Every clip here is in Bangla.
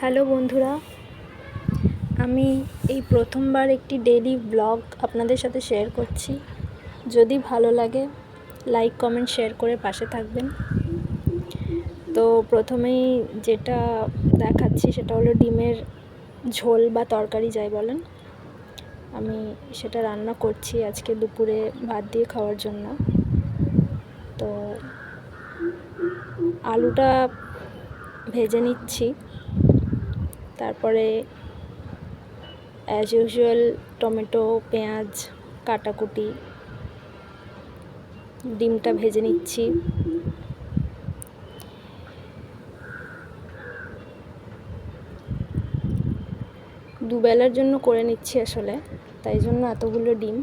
হ্যালো বন্ধুরা, আমি এই প্রথমবার একটি ডেলি ব্লগ আপনাদের সাথে শেয়ার করছি। যদি ভালো লাগে লাইক কমেন্ট শেয়ার করে পাশে থাকবেন। তো প্রথমেই যেটা দেখাচ্ছি সেটা হলো ডিমের ঝোল বা তরকারি যাই বলেন। আমি সেটা রান্না করছি আজকে দুপুরে ভাত দিয়ে খাওয়ার জন্য। তো আলুটা ভেজে নিচ্ছি। তারপরে অ্যাজ ইউজুয়াল টমেটো, পেঁয়াজ, কাটাকুটি, ডিমটা ভেজে নিচ্ছি। দুবেলার জন্য করে নিচ্ছি আসলে, তাই জন্য এতগুলো ডিম।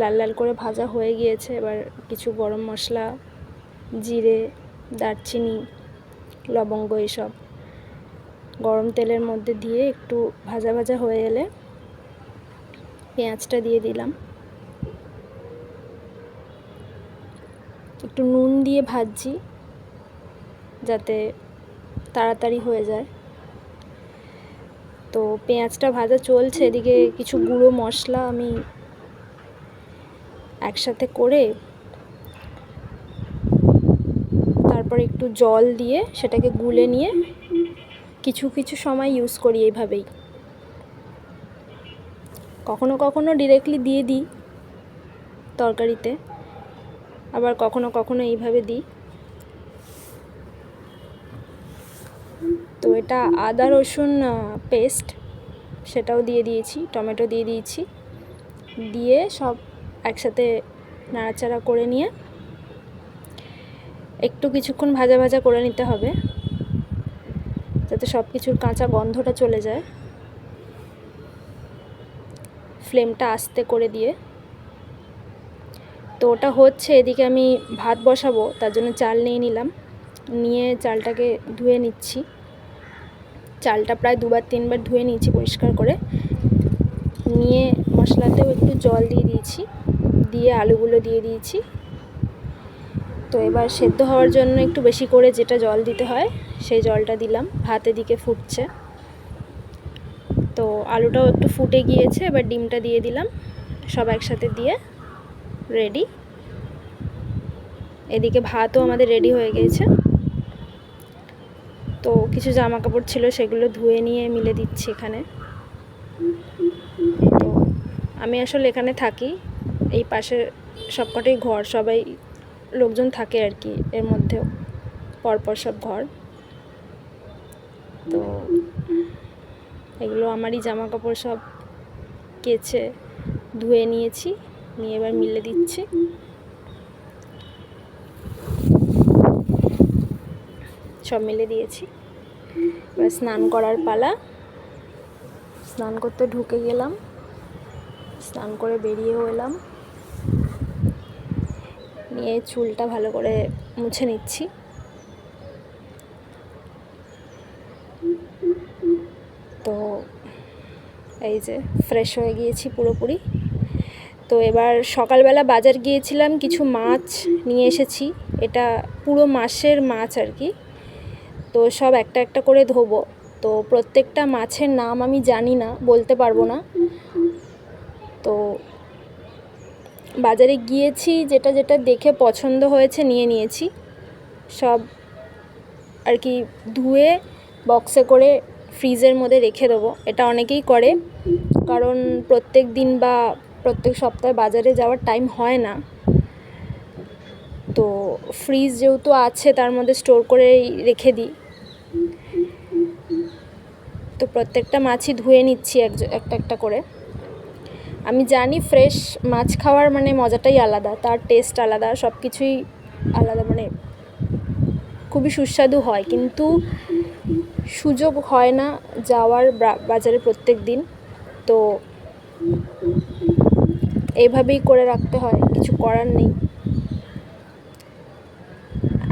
লাল লাল করে ভাজা হয়ে গিয়েছে, এবার কিছু গরম মশলা, জিরে, দারচিনি লবঙ্গ এসব গরম তেলের মধ্যে দিয়ে একটু ভাজা ভাজা হয়ে এলে পেঁয়াজটা দিয়ে দিলাম। একটু নুন দিয়ে ভাজছি যাতে তাড়াতাড়ি হয়ে যায়। তো পেঁয়াজটা ভাজা চলছে, এদিকে কিছু গুঁড়ো মশলা আমি একসাথে করে তারপর একটু জল দিয়ে সেটাকে গুলে নিয়ে কিছু কিছু সময় ইউজ করি এইভাবেই। কখনো কখনো ডিরেক্টলি দিয়ে দিই তরকারিতে, আবার কখনো কখনো এইভাবে দিই। তো এটা আদা, রসুন পেস্ট সেটাও দিয়ে দিয়েছি, টমেটো দিয়ে দিয়েছি। দিয়ে সব একসাথে নাড়াচাড়া করে নিয়ে একটু কিছুক্ষণ ভাজা ভাজা করে নিতে হবে, যাতে সব কিছুর কাঁচা গন্ধটা চলে যায়। ফ্লেমটা আস্তে করে দিয়ে। তো ওটা হচ্ছে, এদিকে আমি ভাত বসাবো, তার জন্য চাল নিয়ে নিলাম। নিয়ে চালটাকে ধুয়ে নিচ্ছি। চালটা প্রায় দুবার, তিনবার ধুয়ে নিয়েছি পরিষ্কার করে। নিয়ে মশলাতেও একটু জল দিয়ে দিয়েছি, দিয়ে আলুগুলো দিয়ে দিয়েছি। তো এবার সেদ্ধ হওয়ার জন্য একটু বেশি করে যেটা জল দিতে হয়, সেই জলটা দিলাম। ভাত এদিকে ফুটছে। তো আলুটাও একটু ফুটে গিয়েছে, এবার ডিমটা দিয়ে দিলাম। সব একসাথে দিয়ে রেডি এদিকে ভাতও আমাদের রেডি হয়ে গিয়েছে তো কিছু জামা কাপড় ছিল, সেগুলো ধুয়ে নিয়ে মিলে দিচ্ছি এখানে। তো আমি আসলে এখানে থাকি, এই পাশে সবকটাই ঘর, সবাই লোকজন থাকে আর কি, এর মধ্যেও পরপর সব ঘর। তো এগুলো আমারই জামা কাপড় সব কেচে ধুয়ে নিয়েছি, নিয়ে এবার মিলে দিচ্ছি। সব মিলে দিয়েছি। এবার স্নান করার পালা। স্নান করতে ঢুকে গেলাম। স্নান করে বেরিয়েও এলাম। নিয়ে চুলটা ভালো করে মুছে নিচ্ছি। তো এই যে ফ্রেশ হয়ে গিয়েছি পুরোপুরি। তো এবার সকালবেলা বাজার গিয়েছিলাম, কিছু মাছ নিয়ে এসেছি। এটা পুরো মাসের মাছ আর কি। তো সব একটা একটা করে ধোবো। তো প্রত্যেকটা মাছের নাম আমি জানি না, বলতে পারব না। তো বাজারে গিয়েছি, যেটা যেটা দেখে পছন্দ হয়েছে নিয়ে নিয়েছি। সব আর কি ধুয়ে বক্সে করে ফ্রিজের মধ্যে রেখে দেবো। এটা অনেকেই করে, কারণ প্রত্যেক দিন বা প্রত্যেক সপ্তাহে বাজারে যাওয়ার টাইম হয় না। তো ফ্রিজ যেহেতু আছে, তার মধ্যে স্টোর করে রেখে দিই। তো প্রত্যেকটা মাছই ধুয়ে নিচ্ছি এক একটা একটা করে। আমি জানি ফ্রেশ মাছ খাওয়ার মানে মজাটাই আলাদা, তার টেস্ট আলাদা সব কিছুই আলাদা মানে খুবই সুস্বাদু হয়। কিন্তু সুযোগ হয় না যাওয়ার বাজারে প্রত্যেক দিন। তো এইভাবেই করে রাখতে হয়, কিছু করার নেই।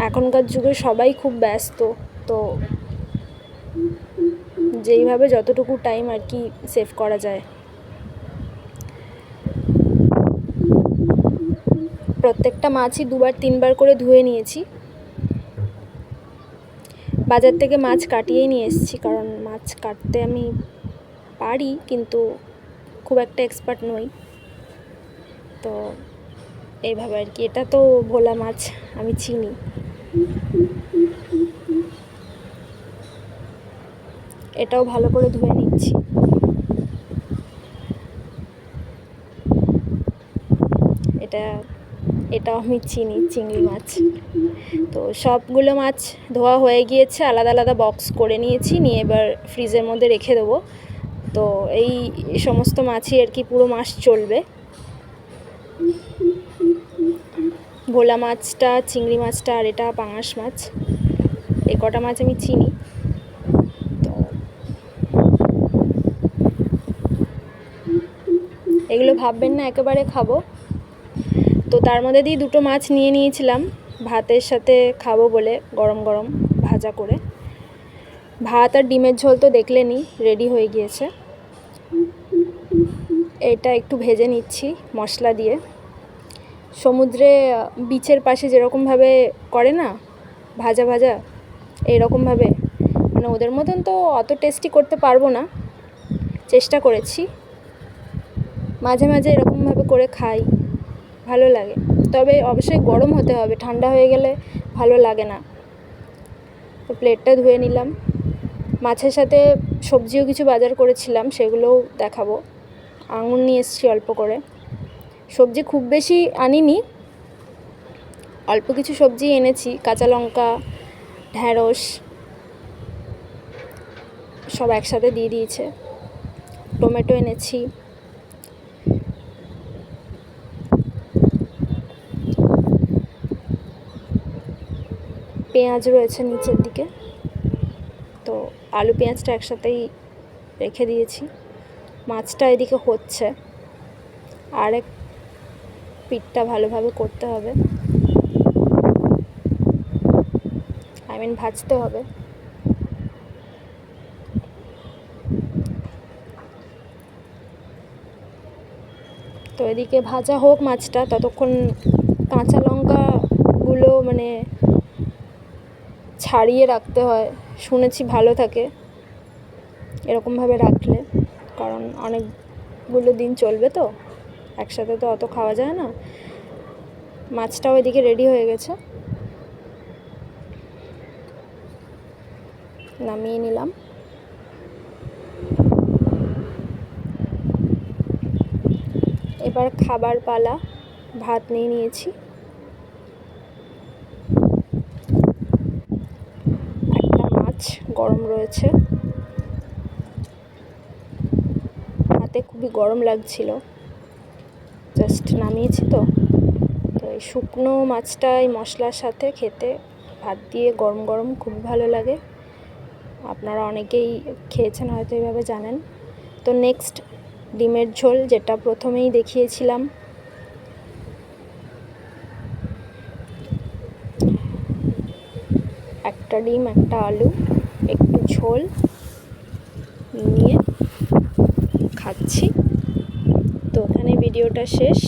এখনকার যুগে সবাই খুব ব্যস্ত, তো যেইভাবে যতটুকু টাইম আর কি সেভ করা যায়। প্রত্যেকটা মাছই দুবার, তিনবার করে ধুয়ে নিয়েছি। বাজার থেকে মাছ কাটিয়েই নিয়ে এসেছি, কারণ মাছ কাটতে আমি পারি, কিন্তু খুব একটা এক্সপার্ট নই। তো এইভাবে আর কি, এটা তো ভোলা মাছ, আমি চিনি। এটাও ভালো করে ধুয়ে নিচ্ছি। এটা এটাও আমি চিনি, চিংড়ি মাছ। তো সবগুলো মাছ ধোয়া হয়ে গিয়েছে, আলাদা আলাদা বক্স করে নিয়েছি, নিয়ে এবার ফ্রিজের মধ্যে রেখে দেবো। তো এই সমস্ত মাছই আর কি পুরো মাস চলবে। ভোলা মাছটা, চিংড়ি মাছটা আর এটা পাঙাশ মাছ। এই কটা মাছ আমি চিনি। তো এগুলো ভাববেন না, একেবারে খাব। তো তার মধ্যে দিয়ে দুটো মাছ নিয়ে নিয়েছিলাম। ভাতের সাথে খাব বলে গরম গরম ভাজা করে। ভাত আর ডিমের ঝোল তো দেখলেনি রেডি হয়ে গিয়েছে। এটা একটু ভেজে নিচ্ছি মশলা দিয়ে। সমুদ্রে, বিচের পাশে যেরকমভাবে করে না, ভাজা ভাজা, এইরকমভাবে মানে ওদের মতন তো অত টেস্টি করতে পারব না। চেষ্টা করেছি। মাঝে মাঝে এরকমভাবে করে খাই। ভালো লাগে। তবে অবশ্যই গরম হতে হবে, ঠান্ডা হয়ে গেলে ভালো লাগে না। তো প্লেটটা ধুয়ে নিলাম। মাছের সাথে সবজিও কিছু বাজার করেছিলাম, সেগুলোও দেখাবো। আঙুর নিয়ে এসেছি অল্প করে। সবজি খুব বেশি আনিনি। অল্প কিছু সবজি এনেছি, কাঁচা লঙ্কা, ঢ্যাঁড়স, সব একসাথে দিয়ে দিয়েছে। টমেটো এনেছি। পেঁয়াজ রয়েছে নিচের দিকে। তো আলু পেঁয়াজটা একসাথেই রেখে দিয়েছি। মাছটা এদিকে হচ্ছে। আরেক পিঠটা ভালোভাবে করতে হবে। আই মিন ভাজতে হবে। তো এদিকে ভাজা হোক মাছটা, ততক্ষণ কাঁচা লঙ্কাগুলো মানে ছাড়িয়ে রাখতে হয়। শুনেছি ভালো থাকে। এরকমভাবে রাখলে, কারণ অনেকগুলো দিন চলবে তো। একসাথে তো অত খাওয়া যায় না। মাছটাও এদিকে রেডি হয়ে গেছে। নামিয়ে নিলাম। এবার খাবার পালা, ভাত নিয়ে নিয়েছি একটা মাছ গরম রয়েছে। হাতে খুবই গরম লাগছিল। জাস্ট নামিয়েছি তো। তো এই শুকনো মাছটা, এই মশলার সাথে খেতে ভাত দিয়ে গরম গরম খুবই ভালো লাগে। আপনারা অনেকেই খেয়েছেন, হয়তো এইভাবে জানেন। তো নেক্সট ডিমের ঝোল, যেটা প্রথমেই দেখিয়েছিলাম। একটা ডিম, একটা আলু। ঝোল নিয়ে খাচ্ছি। তো ওখানে ভিডিওটা শেষ।